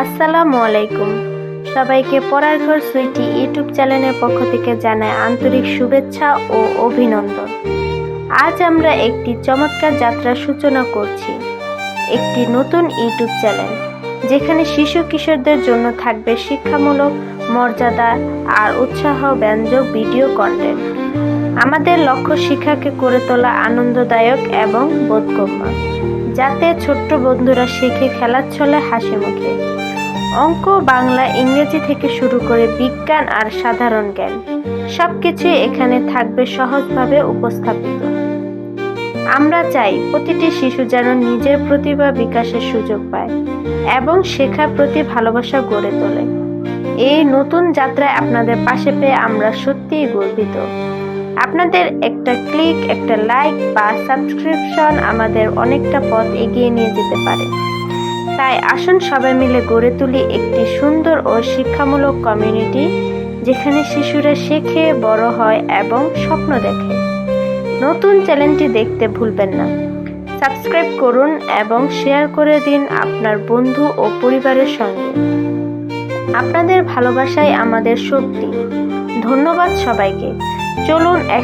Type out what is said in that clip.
আসসালামু আলাইকুম। সবাইকে পড়ার ঘর সুইটি ইউটিউব চ্যানেলের পক্ষ থেকে জানাই আন্তরিক শুভেচ্ছা ও অভিনন্দন। আজ আমরা একটি চমৎকার যাত্রার সূচনা করছি। একটি নতুন ইউটিউব চ্যানেল, যেখানে শিশু কিশোরদের জন্য থাকবে শিক্ষামূলক, মর্যাদা আর উৎসাহ ব্যঞ্জক ভিডিও কন্টেন্ট আমাদের লক্ষ্য শিক্ষাকে করে তোলা আনন্দদায়ক এবং বোধগম্য। যাতে ছোট্ট বন্ধুরা শিখে খেলার ছলে হাসি মুখে। অঙ্ক, বাংলা, ইংরেজি থেকে শুরু করে বিজ্ঞান আর সাধারণ জ্ঞান সব সবকিছুই এখানে থাকবে সহজভাবে উপস্থাপিত। আমরা চাই প্রতিটি শিশু যেন নিজের প্রতিভা বিকাশের সুযোগ পায় এবং শেখার প্রতি ভালোবাসা গড়ে তোলে। এই নতুন যাত্রায় আপনাদের পাশে পেয়ে আমরা সত্যিই গর্বিত। আপনাদের একটা ক্লিক, একটা লাইক বা সাবস্ক্রিপশন আমাদের অনেকটা পথ এগিয়ে নিয়ে যেতে পারে। তাই আসুন সবাই মিলে গড়ে তুলি একটি সুন্দর ও শিক্ষামূলক কমিউনিটি, যেখানে শিশুরা শেখে, বড় হয় এবং স্বপ্ন দেখে। নতুন চ্যানেলটি দেখতে ভুলবেন না। সাবস্ক্রাইব করুন এবং শেয়ার করে দিন আপনার বন্ধু ও পরিবারের সঙ্গে। আপনাদের ভালোবাসাই আমাদের শক্তি। ধন্যবাদ সবাইকে। চলুন এক